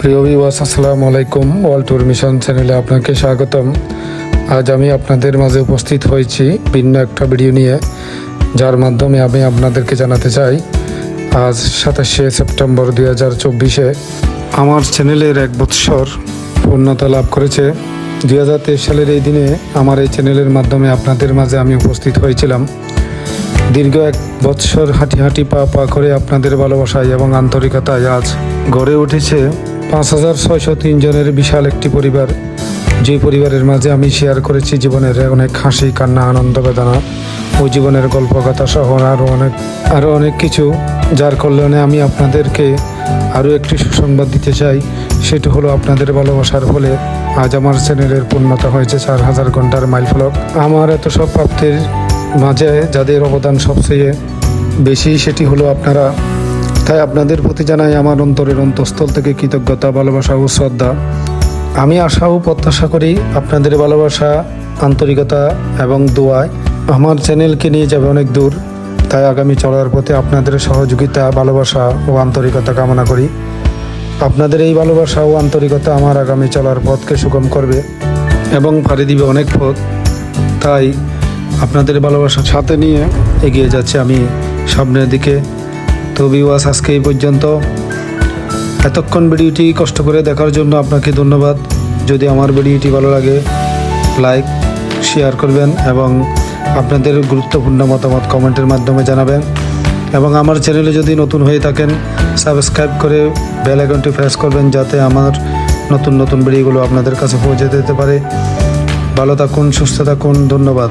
প্রিয় বিবাস আসসালামু আলাইকুম। ওয়ার্ল্ড ট্যুর মিশন চ্যানেলে আপনাকে স্বাগতম। আজ আমি আপনাদের মাঝে উপস্থিত হয়েছি ভিন্ন একটা ভিডিও নিয়ে, যার মাধ্যমে আমি আপনাদেরকে জানাতে চাই, আজ সাতাশে সেপ্টেম্বর দুই হাজার চব্বিশে আমার চ্যানেলের এক বৎসর পূর্ণতা লাভ করেছে। দুই হাজার তেইশ সালের এই দিনে আমার এই চ্যানেলের মাধ্যমে আপনাদের মাঝে আমি উপস্থিত হয়েছিলাম। দীর্ঘ এক বৎসর হাঁটি হাঁটি পা পা করে আপনাদের ভালোবাসায় এবং আন্তরিকতায় আজ গড়ে উঠেছে পাঁচ হাজার ছয়শো তিন জনের বিশাল একটি পরিবার। যে পরিবারের মাঝে আমি শেয়ার করেছি জীবনের অনেক হাসি, কান্না, আনন্দ, বেদনা ও জীবনের গল্প কথা সহ আরও অনেক আরও অনেক কিছু, যার কল্যাণে আমি আপনাদেরকে আরও একটি সুসংবাদ দিতে চাই। সেটি হলো আপনাদের ভালোবাসার ফলে আজ আমার চ্যানেলের পূর্ণতা হয়েছে চার হাজার ঘণ্টার মাইল ফলক। আমার এত সব প্রাপ্তির মাঝে যাদের অবদান সবচেয়ে বেশি, সেটি হলো আপনারা। তাই আপনাদের প্রতি জানাই আমার অন্তরের অন্তঃস্থল থেকে কৃতজ্ঞতা, ভালোবাসা ও শ্রদ্ধা। আমি আশা ও প্রত্যাশা করি আপনাদের ভালোবাসা, আন্তরিকতা এবং দোয়ায় আমার চ্যানেলকে নিয়ে যাবে অনেক দূর। তাই আগামী চলার পথে আপনাদের সহযোগিতা, ভালোবাসা ও আন্তরিকতা কামনা করি। আপনাদের এই ভালোবাসা ও আন্তরিকতা আমার আগামী চলার পথকে সুগম করবে এবং পাড়ি দিবে অনেক পথ। তাই আপনাদের ভালোবাসা সাথে নিয়ে এগিয়ে যাচ্ছে আমি সামনের দিকে। তো বিওয়াস আজকে এই পর্যন্ত। এতক্ষণ ভিডিওটি কষ্ট করে দেখার জন্য আপনাকে ধন্যবাদ। যদি আমার ভিডিওটি ভালো লাগে লাইক শেয়ার করবেন এবং আপনাদের গুরুত্বপূর্ণ মতামত কমেন্টের মাধ্যমে জানাবেন। এবং আমার চ্যানেলে যদি নতুন হয়ে থাকেন সাবস্ক্রাইব করে বেল আইকনটি প্রেস করবেন যাতে আমার নতুন নতুন ভিডিওগুলো আপনাদের কাছে পৌঁছে যেতে পারে। ভালো থাকুন, সুস্থ থাকুন, ধন্যবাদ।